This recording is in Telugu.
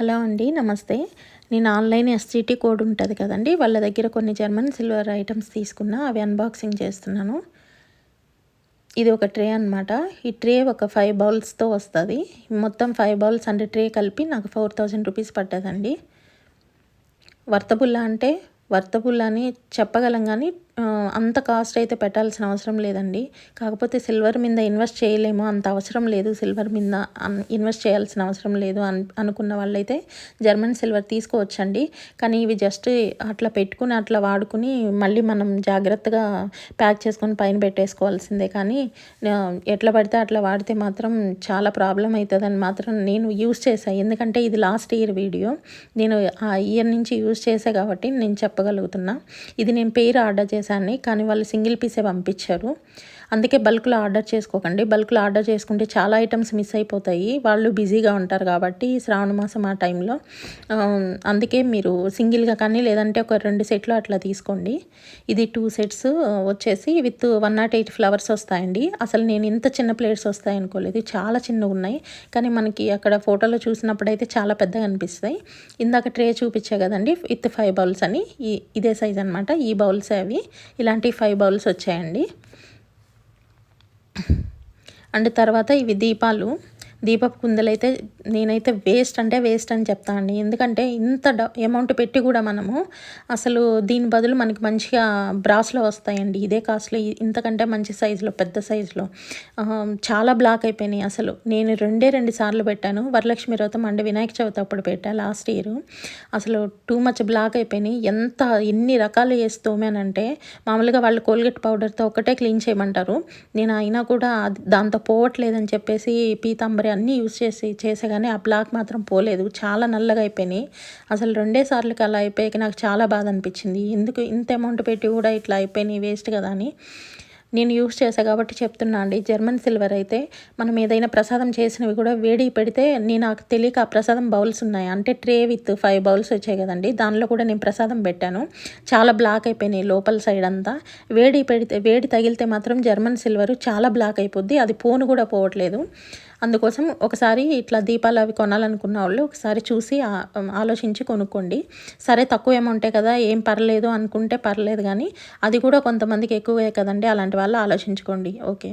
హలో అండి నమస్తే. నేను ఆన్లైన్ ఎస్టీటీ కోడ్ ఉంటుంది కదండి వాళ్ళ దగ్గర కొన్ని జర్మన్ సిల్వర్ ఐటమ్స్ తీసుకున్నా అవి అన్బాక్సింగ్ చేస్తున్నాను. ఇది ఒక ట్రే అనమాట ఈ ట్రే ఒక ఫైవ్ బౌల్స్తో వస్తుంది. మొత్తం ఫైవ్ బౌల్స్ అంటే ట్రే కలిపి నాకు ఫోర్ థౌజండ్ రూపీస్ పడ్డదండి. వర్తబుల్లా అంటే వర్తబుల్ అని చెప్పగలం కానీ అంత కాస్ట్ అయితే పెట్టాల్సిన అవసరం లేదండి. కాకపోతే సిల్వర్ మీద ఇన్వెస్ట్ చేయలేము అంత అవసరం లేదు. సిల్వర్ మీద ఇన్వెస్ట్ చేయాల్సిన అవసరం లేదు అన్ అనుకున్న వాళ్ళైతే జర్మన్ సిల్వర్ తీసుకోవచ్చండి. కానీ ఇవి జస్ట్ అట్లా పెట్టుకుని అట్లా వాడుకుని మళ్ళీ మనం జాగ్రత్తగా ప్యాక్ చేసుకొని పైన పెట్టేసుకోవాల్సిందే. కానీ ఎట్లా పడితే అట్లా వాడితే మాత్రం చాలా ప్రాబ్లం అవుతుందని మాత్రం నేను యూస్ చేశాను ఎందుకంటే ఇది లాస్ట్ ఇయర్ వీడియో నేను ఆ ఇయర్ నుంచి యూస్ చేసా కాబట్టి నేను చెప్పగలుగుతున్నా. ఇది నేను పేరు ఆర్డర్ చేశాను చేశాను కానీ వాళ్ళు సింగిల్ పీసే పంపించారు. అందుకే బల్క్లో ఆర్డర్ చేసుకోకండి. బల్క్లో ఆర్డర్ చేసుకుంటే చాలా ఐటమ్స్ మిస్ అయిపోతాయి. వాళ్ళు బిజీగా ఉంటారు కాబట్టి శ్రావణ మాసం ఆ టైంలో. అందుకే మీరు సింగిల్గా కానీ లేదంటే ఒక రెండు సెట్లు అట్లా తీసుకోండి. ఇది టూ సెట్స్ వచ్చేసి with one not eight flowers వస్తాయండి. అసలు నేను ఇంత చిన్న ప్లేట్స్ వస్తాయి అనుకోలేదు. చాలా చిన్నగా ఉన్నాయి. కానీ మనకి అక్కడ ఫోటోలో చూసినప్పుడైతే చాలా పెద్దగా అనిపిస్తాయి. ఇందాక ట్రే చూపించే కదండి విత్ ఫైవ్ బౌల్స్ అని. ఈ ఇదే సైజ్ అనమాట ఈ బౌల్స్ అవి. ఇలాంటి ఫైవ్ బౌల్స్ వచ్చాయండి. అండ్ తర్వాత ఇవి దీపాలు. దీపపు కుందలైతే నేనైతే వేస్ట్ అంటే వేస్ట్ అని చెప్తానండి ఎందుకంటే ఇంత అమౌంట్ పెట్టి కూడా మనము అసలు దీని బదులు మనకి మంచిగా బ్రాస్లో వస్తాయండి. ఇదే కాస్ట్లో ఇంతకంటే మంచి సైజులో పెద్ద సైజులో. చాలా బ్లాక్ అయిపోయినాయి అసలు. నేను రెండే రెండు సార్లు పెట్టాను. వరలక్ష్మి వ్రతం అంటే వినాయక చవితి అప్పుడు పెట్టా లాస్ట్ ఇయర్. అసలు టూ మచ్ బ్లాక్ అయిపోయినాయి. ఎంత ఎన్ని రకాలు వేస్తోమేనంటే మామూలుగా వాళ్ళు కోల్గేట్ పౌడర్తో ఒకటే క్లీన్ చేయమంటారు. నేను అయినా కూడా దాంతో పోవట్లేదని చెప్పేసి పీతాంబరి అన్నీ యూస్ చేసి చేసేగానే కానీ ఆ బ్లాక్ మాత్రం పోలేదు. చాలా నల్లగా అయిపోయినాయి. అసలు రెండే సార్లకి అలా అయిపోయాక నాకు చాలా బాధ అనిపించింది. ఎందుకు ఇంత అమౌంట్ పెట్టి కూడా ఇట్లా అయిపోయినాయి? వేస్ట్ కదా అని నేను యూస్ చేసా కాబట్టి చెప్తున్నా అండి. జర్మన్ సిల్వర్ అయితే మనం ఏదైనా ప్రసాదం చేసినవి కూడా వేడి పెడితే నేను నాకు తెలియక ఆ ప్రసాదం బౌల్స్ ఉన్నాయి. అంటే ట్రే విత్ ఫైవ్ బౌల్స్ వచ్చాయి కదండి. దానిలో కూడా నేను ప్రసాదం పెట్టాను. చాలా బ్లాక్ అయిపోయినాయి లోపల సైడ్ అంతా. వేడి పెడితే వేడి తగిలితే మాత్రం జర్మన్ సిల్వర్ చాలా బ్లాక్ అయిపోద్ది. అది పోను కూడా పోవట్లేదు. అందుకోసం ఒకసారి ఇట్లా దీపాలు అవి కొనాలనుకున్న వాళ్ళు ఒకసారి చూసి ఆలోచించి కొనుక్కోండి. సరే తక్కువ ఏమంటాయి కదా ఏం పర్లేదు అనుకుంటే పర్లేదు కానీ అది కూడా కొంతమందికి ఎక్కువే కదండి అలాంటి వాళ్ళు ఆలోచించుకోండి. ఓకే.